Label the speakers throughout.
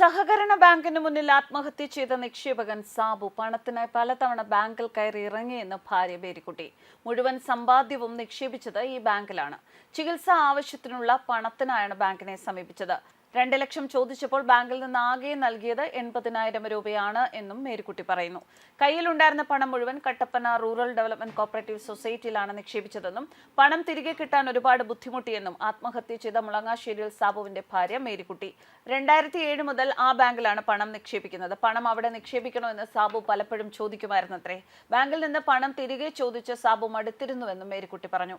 Speaker 1: സഹകരണ ബാങ്കിന് മുന്നിൽ ആത്മഹത്യ ചെയ്ത നിക്ഷേപകൻ സാബു പണത്തിനായി പലതവണ ബാങ്കിൽ കയറി ഇറങ്ങിയെന്ന് ഭാര്യ ബേരിക്കുട്ടി മുഴുവൻ സമ്പാദ്യവും നിക്ഷേപിച്ചത് ഈ ബാങ്കിലാണ്. ചികിത്സാ ആവശ്യത്തിനുള്ള പണത്തിനായാണ് ബാങ്കിനെ സമീപിച്ചത്. രണ്ട് ലക്ഷം ചോദിച്ചപ്പോൾ ബാങ്കിൽ നിന്ന് ആകെ നൽകിയത് എൺപതിനായിരം രൂപയാണ് എന്നും മേരിക്കുട്ടി പറയുന്നു. കയ്യിലുണ്ടായിരുന്ന പണം മുഴുവൻ കട്ടപ്പന റൂറൽ ഡെവലപ്മെന്റ് കോപ്പറേറ്റീവ് സൊസൈറ്റിയിലാണ് നിക്ഷേപിച്ചതെന്നും പണം തിരികെ കിട്ടാൻ ഒരുപാട് ബുദ്ധിമുട്ടിയെന്നും ആത്മഹത്യ ചെയ്ത മുളങ്ങാശ്ശേരിയിൽ സാബുവിന്റെ ഭാര്യ മേരിക്കുട്ടി. രണ്ടായിരത്തി ഏഴ് മുതൽ ആ ബാങ്കിലാണ് പണം നിക്ഷേപിക്കുന്നത്. പണം അവിടെ നിക്ഷേപിക്കണമെന്ന് സാബു പലപ്പോഴും ചോദിക്കുമായിരുന്നത്രേ. ബാങ്കിൽ നിന്ന് പണം തിരികെ ചോദിച്ച് സാബു മടുത്തിരുന്നുവെന്നും മേരിക്കുട്ടി പറഞ്ഞു.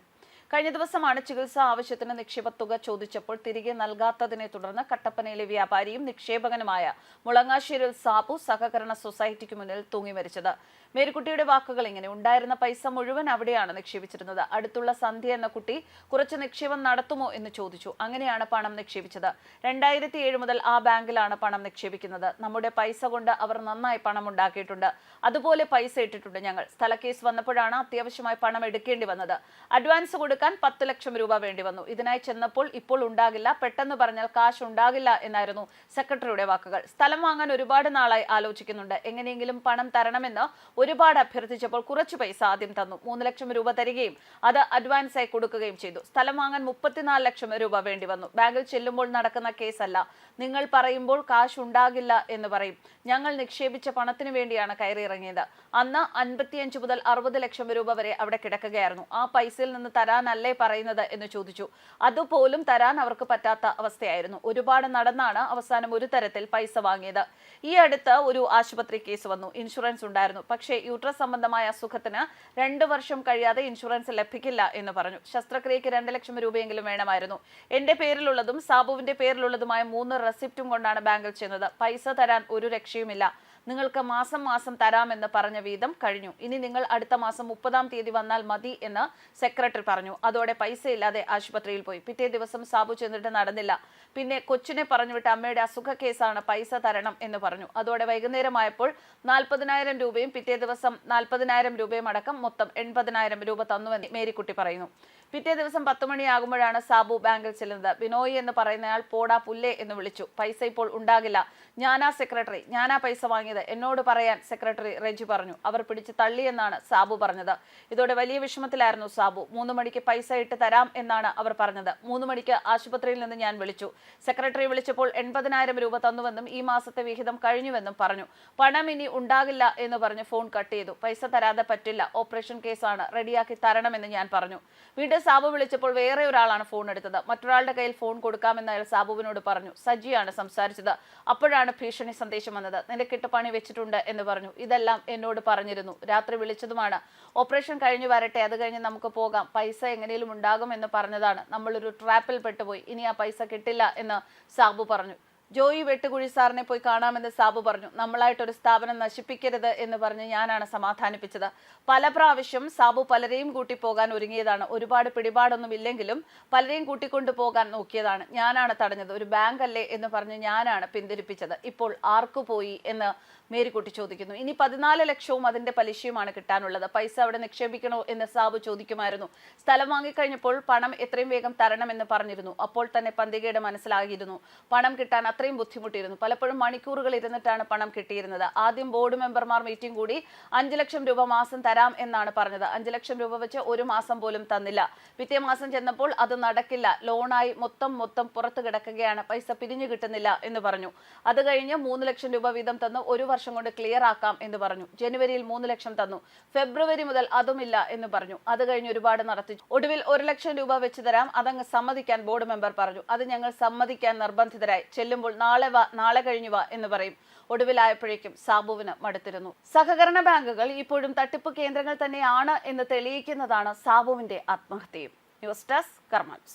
Speaker 1: കഴിഞ്ഞ ദിവസമാണ് ചികിത്സാ ആവശ്യത്തിന് നിക്ഷേപ തുക ചോദിച്ചപ്പോൾ തിരികെ നൽകാത്തതിനെ തുടർന്ന് കട്ടപ്പനയിലെ വ്യാപാരിയും നിക്ഷേപകനുമായ മുളങ്ങാശ്ശേരിൽ സാബു സഹകരണ സൊസൈറ്റിക്ക് മുന്നിൽ തൂങ്ങി മരിച്ചത്. മേരിക്കുട്ടിയുടെ വാക്കുകൾ ഇങ്ങനെ ഉണ്ടായിരുന്ന പൈസ മുഴുവൻ അവിടെയാണ് നിക്ഷേപിച്ചിരുന്നത്. അടുത്തുള്ള സന്ധ്യ എന്ന കുട്ടി കുറച്ച് നിക്ഷേപം നടത്തുമോ? എന്ന് ചോദിച്ചു. അങ്ങനെയാണ് പണം നിക്ഷേപിച്ചത്. രണ്ടായിരത്തി ഏഴ് മുതൽ ആ ബാങ്കിലാണ് പണം നിക്ഷേപിക്കുന്നത്. നമ്മുടെ പൈസ കൊണ്ട് അവർ നന്നായി പണം ഉണ്ടാക്കിയിട്ടുണ്ട്. അതുപോലെ പൈസ ഇട്ടിട്ടുണ്ട് ഞങ്ങൾ. സ്ഥലക്കേസ് വന്നപ്പോഴാണ് അത്യാവശ്യമായി പണം എടുക്കേണ്ടി വന്നത്. അഡ്വാൻസ് കൊടുക്കാൻ പത്ത് ലക്ഷം രൂപ വേണ്ടി വന്നു. ഇതിനായി ചെന്നപ്പോൾ ഇപ്പോൾ ഉണ്ടാകില്ല. പെട്ടെന്ന് പറഞ്ഞാൽ കാശ് ഉണ്ടാകില്ല എന്നായിരുന്നു സെക്രട്ടറിയുടെ വാക്കുകൾ. സ്ഥലം വാങ്ങാൻ ഒരുപാട് നാളായി ആലോചിക്കുന്നുണ്ട്. എങ്ങനെയെങ്കിലും പണം തരണമെന്ന് ഒരുപാട് അഭ്യർത്ഥിച്ചപ്പോൾ കുറച്ച് പൈസ ആദ്യം തന്നു. മൂന്ന് ലക്ഷം രൂപ തരികയും അത് അഡ്വാൻസ് ആയി കൊടുക്കുകയും ചെയ്തു. സ്ഥലം വാങ്ങാൻ മുപ്പത്തിനാല് ലക്ഷം രൂപ വേണ്ടി വന്നു. ബാങ്കിൽ ചെല്ലുമ്പോൾ നടക്കുന്ന കേസല്ല. നിങ്ങൾ പറയുമ്പോൾ കാശ് ഉണ്ടാകില്ല എന്ന് പറയും. ഞങ്ങൾ നിക്ഷേപിച്ച പണത്തിന് വേണ്ടിയാണ് കയറിയിറങ്ങിയത്. അന്ന് അൻപത്തിയഞ്ച് മുതൽ അറുപത് ലക്ഷം രൂപ വരെ അവിടെ കിടക്കുകയായിരുന്നു. ആ പൈസയിൽ നിന്ന് തരാനല്ലേ പറയുന്നത് എന്ന് ചോദിച്ചു. അതുപോലും തരാൻ അവർക്ക് പറ്റാത്ത അവസ്ഥയായിരുന്നു. ഒരുപാട് നടന്നാണ് അവസാനം ഒരു തരത്തിൽ പൈസ വാങ്ങിയത്. ഈ അടുത്ത് ഒരു ആശുപത്രി കേസ് വന്നു. ഇൻഷുറൻസ് ഉണ്ടായിരുന്നു. പക്ഷേ യൂട്രസ് സംബന്ധമായ അസുഖത്തിന് രണ്ട് വർഷം കഴിയാതെ ഇൻഷുറൻസ് ലഭിക്കില്ല എന്ന് പറഞ്ഞു. ശസ്ത്രക്രിയയ്ക്ക് രണ്ട് ലക്ഷം രൂപയെങ്കിലും വേണമായിരുന്നു. എന്റെ പേരിലുള്ളതും സാബുവിന്റെ പേരിലുള്ളതുമായ മൂന്ന് റെസിപ്റ്റും കൊണ്ടാണ് ബാങ്കിൽ ചെന്നത്. പൈസ തരാൻ ഒരു രക്ഷയുമില്ല. നിങ്ങൾക്ക് മാസം മാസം തരാമെന്ന് പറഞ്ഞ വീതം കഴിഞ്ഞു. ഇനി നിങ്ങൾ അടുത്ത മാസം മുപ്പതാം തീയതി വന്നാൽ മതി എന്ന് സെക്രട്ടറി പറഞ്ഞു. അതോടെ പൈസ ഇല്ലാതെ ആശുപത്രിയിൽ പോയി. പിറ്റേ ദിവസം സാബു ചെന്നിട്ട് നടന്നില്ല. പിന്നെ കൊച്ചിനെ പറഞ്ഞുവിട്ട് അമ്മയുടെ അസുഖ കേസാണ് പൈസ തരണം എന്ന് പറഞ്ഞു. അതോടെ വൈകുന്നേരമായപ്പോൾ നാൽപ്പതിനായിരം രൂപയും പിറ്റേ ദിവസം നാൽപ്പതിനായിരം രൂപയും അടക്കം മൊത്തം എൺപതിനായിരം രൂപ തന്നുവെന്ന് മേരിക്കുട്ടി പറയുന്നു. പിറ്റേ ദിവസം പത്ത് മണിയാകുമ്പോഴാണ് സാബു ബാങ്കിൽ ചെല്ലുന്നത്. ബിനോയ് എന്ന് പറയുന്നയാൾ പോടാ പുല്ലേ എന്ന് വിളിച്ചു. പൈസ ഇപ്പോൾ ഉണ്ടാകില്ല. ഞാനാ സെക്രട്ടറി. ഞാനാ പൈസ വാങ്ങിയത് എന്നോട് പറയാൻ സെക്രട്ടറി റെജി പറഞ്ഞു. അവർ പിടിച്ച് തള്ളിയെന്നാണ് സാബു പറഞ്ഞത്. ഇതോടെ വലിയ വിഷമത്തിലായിരുന്നു സാബു. മൂന്ന് മണിക്ക് പൈസ ഇട്ട് തരാം എന്നാണ് അവർ പറഞ്ഞത്. മൂന്ന് മണിക്ക് ആശുപത്രിയിൽ നിന്ന് ഞാൻ വിളിച്ചു. സെക്രട്ടറി വിളിച്ചപ്പോൾ എൺപതിനായിരം രൂപ തന്നുവെന്നും ഈ മാസത്തെ വിഹിതം കഴിഞ്ഞുവെന്നും പറഞ്ഞു. പണം ഇനി ഉണ്ടാകില്ല എന്ന് പറഞ്ഞ് ഫോൺ കട്ട് ചെയ്തു. പൈസ തരാതെ പറ്റില്ല. ഓപ്പറേഷൻ കേസാണ്. റെഡിയാക്കി തരണമെന്ന് ഞാൻ പറഞ്ഞു. വീണ്ടും സാബു വിളിച്ചപ്പോൾ വേറെ ഒരാളാണ് ഫോൺ എടുത്തത്. മറ്റൊരാളുടെ കയ്യിൽ ഫോൺ കൊടുക്കാമെന്ന് അയാൾ സാബുവിനോട് പറഞ്ഞു. സജിയാണ് സംസാരിച്ചത്. അപ്പോഴാണ് ഭീഷണി സന്ദേശം വന്നത്. നിനക്കിട്ട് പണി വെച്ചിട്ടുണ്ട് എന്ന് പറഞ്ഞു. ഇതെല്ലാം എന്നോട് പറഞ്ഞിരുന്നു. രാത്രി വിളിച്ചതുമാണ്. ഓപ്പറേഷൻ കഴിഞ്ഞു വരട്ടെ അത് കഴിഞ്ഞ് നമുക്ക് പോകാം. പൈസ എങ്ങനെയും ഉണ്ടാകും എന്ന് പറഞ്ഞതാണ്. നമ്മളൊരു ട്രാപ്പിൽ പെട്ടുപോയി. ഇനി ആ പൈസ കിട്ടില്ല എന്ന് സാബു പറഞ്ഞു. ജോയി വെട്ടുകുഴി സാറിനെ പോയി കാണാമെന്ന് സാബു പറഞ്ഞു. നമ്മളായിട്ട് ഒരു സ്ഥാപനം നശിപ്പിക്കരുത് എന്ന് പറഞ്ഞ് ഞാനാണ് സമാധാനിപ്പിച്ചത്. പല പ്രാവശ്യം സാബു പലരെയും കൂട്ടി പോകാൻ ഒരുങ്ങിയതാണ്. ഒരുപാട് പിടിപാടൊന്നും ഇല്ലെങ്കിലും പലരെയും കൂട്ടിക്കൊണ്ടു പോകാൻ നോക്കിയതാണ്. ഞാനാണ് തടഞ്ഞത്. ഒരു ബാങ്ക് അല്ലേ എന്ന് പറഞ്ഞ് ഞാനാണ് പിന്തിരിപ്പിച്ചത്. ഇപ്പോൾ ആർക്കു പോയി എന്ന് മേരിക്കുട്ടി ചോദിക്കുന്നു. ഇനി പതിനാല് ലക്ഷവും അതിന്റെ പലിശയുമാണ് കിട്ടാനുള്ളത്. പൈസ അവിടെ നിക്ഷേപിക്കണോ എന്ന് സാബു ചോദിക്കുമായിരുന്നു. സ്ഥലം വാങ്ങിക്കഴിഞ്ഞപ്പോൾ പണം എത്രയും വേഗം തരണമെന്ന് പറഞ്ഞിരുന്നു. അപ്പോൾ തന്നെ പന്തികയുടെ മനസ്സിലാകിയിരുന്നു പണം കിട്ടാൻ അത്രയും ബുദ്ധിമുട്ടിയിരുന്നു. പലപ്പോഴും മണിക്കൂറുകൾ ഇരുന്നിട്ടാണ് പണം കിട്ടിയിരുന്നത്. ആദ്യം ബോർഡ് മെമ്പർമാർ മീറ്റിംഗ് കൂടി അഞ്ച് ലക്ഷം രൂപ മാസം തരാം എന്നാണ് പറഞ്ഞത്. അഞ്ച് ലക്ഷം രൂപ വെച്ച് ഒരു മാസം പോലും തന്നില്ല. പിറ്റേ മാസം ചെന്നപ്പോൾ അത് നടക്കില്ല. ലോണായി മൊത്തം മൊത്തം പുറത്ത് കിടക്കുകയാണ്. പൈസ പിരിഞ്ഞു കിട്ടുന്നില്ല എന്ന് പറഞ്ഞു. അത് കഴിഞ്ഞ് മൂന്ന് ലക്ഷം രൂപ വീതം തന്ന് ഒരു വർഷം കൊണ്ട് ക്ലിയർ ആക്കാം എന്ന് പറഞ്ഞു. ജനുവരിയിൽ മൂന്ന് ലക്ഷം തന്നു. ഫെബ്രുവരി മുതൽ അതുമില്ല എന്ന് പറഞ്ഞു. അത് കഴിഞ്ഞ് ഒരുപാട് നടത്തി. ഒടുവിൽ ഒരു ലക്ഷം രൂപ വെച്ച് തരാം. അതങ്ങ് സമ്മതിക്കാൻ ബോർഡ് മെമ്പർ പറഞ്ഞു. അത് ഞങ്ങൾ സമ്മതിക്കാൻ നിർബന്ധിതരായി. ചെല്ലുമ്പോൾ നാളെ വാ നാളെ കഴിഞ്ഞു വാ എന്ന് പറയും. ഒടുവിലായപ്പോഴേക്കും സാബുവിന് മടുത്തിരുന്നു. സഹകരണ ബാങ്കുകൾ ഇപ്പോഴും തട്ടിപ്പ് കേന്ദ്രങ്ങൾ തന്നെയാണ് എന്ന് തെളിയിക്കുന്നതാണ് സാബുവിന്റെ ആത്മഹത്യയും. News desk കർമാൻസ്.